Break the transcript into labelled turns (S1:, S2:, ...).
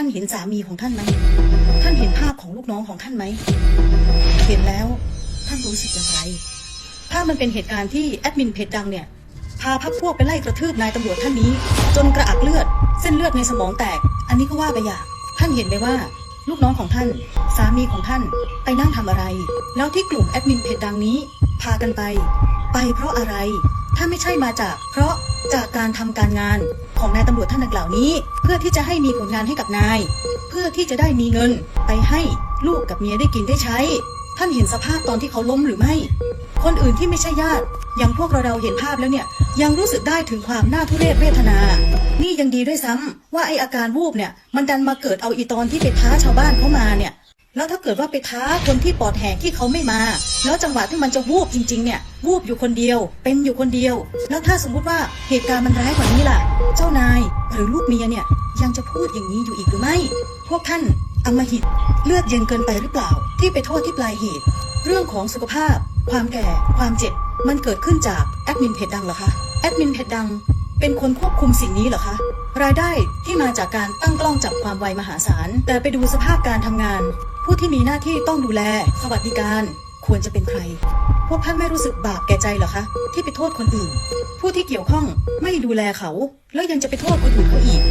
S1: านเห็นสามีของท่านไหม ท่านเห็นภาพของลูกน้องของท่านไหม เห็นแล้วท่านรู้สึกอย่างไร ถ้ามันเป็นเหตุการณ์ที่แอดมินเพจดังเนี่ย พาพักพวกไปไล่กระทืบนายตำรวจท่านนี้ จนกระอักเลือด เส้นเลือดในสมองแตก อันนี้ก็ว่าไปอย่างท่านเห็นไหมว่า ลูกน้องของท่าน สามีของท่านไปนั่งทำอะไร แล้วที่กลุ่มแอดมินเพจดังนี้ พากันไป ไปเพราะอะไร ถ้าไม่ใช่มาจาก เพราะจากการทำการงาน ของนายตำรวจท่านดังกล่าวนี้ เพื่อที่จะให้มีผลงานให้กับนาย เพื่อที่จะได้มีเงินไปให้ลูกกับเมียได้กินได้ใช้ ท่านเห็นสภาพตอนที่เขาล้มหรือไม่ คนอื่นที่ไม่ใช่ญาติอย่างพวกเราเราเห็นภาพแล้วเนี่ยยังรู้สึกได้ถึงความน่าทุเรศเวทนา นี่ยังดีด้วยซ้ำว่าไออาการวูบเนี่ยมันดันมาเกิดเอาอีตอนที่ไปท้าชาวบ้านเข้ามาเนี่ย แล้วถ้าเกิดว่าไปท้าคนที่ปอดแหกที่เขาไม่มา แล้วจังหวะที่มันจะวูบจริง ๆ เนี่ยวูบอยู่คนเดียว เป็นอยู่คนเดียว แล้วถ้าสมมุติว่าเหตุการณ์มันร้ายกว่านี้ล่ะ เจ้านายหรือลูกเมียเนี่ยยังจะพูดอย่างนี้อยู่อีกหรือไม่ พวกท่านอำมหิตเลือดเย็นเกินไปหรือเปล่า ที่ไปโทษที่ปลายเหตุ เรื่องของสุขภาพ ความแก่ ความเจ็บ มันเกิดขึ้นจากแอดมินเพจดังเหรอคะแอดมินเพจดัง เป็นคนควบคุมสิ่งนี้เหรอคะ รายได้ที่มาจากการตั้งกล้องจับความไวมหาศาล แต่ไปดูสภาพการทำงาน ผู้ที่มีหน้าที่ต้องดูแล สวัสดิการ ควรจะเป็นใคร พวกท่านไม่รู้สึกบาปแก่ใจเหรอคะ ที่ไปโทษคนอื่น ผู้ที่เกี่ยวข้องไม่ดูแลเขา แล้วยังจะไปโทษคนอื่นเขาอีก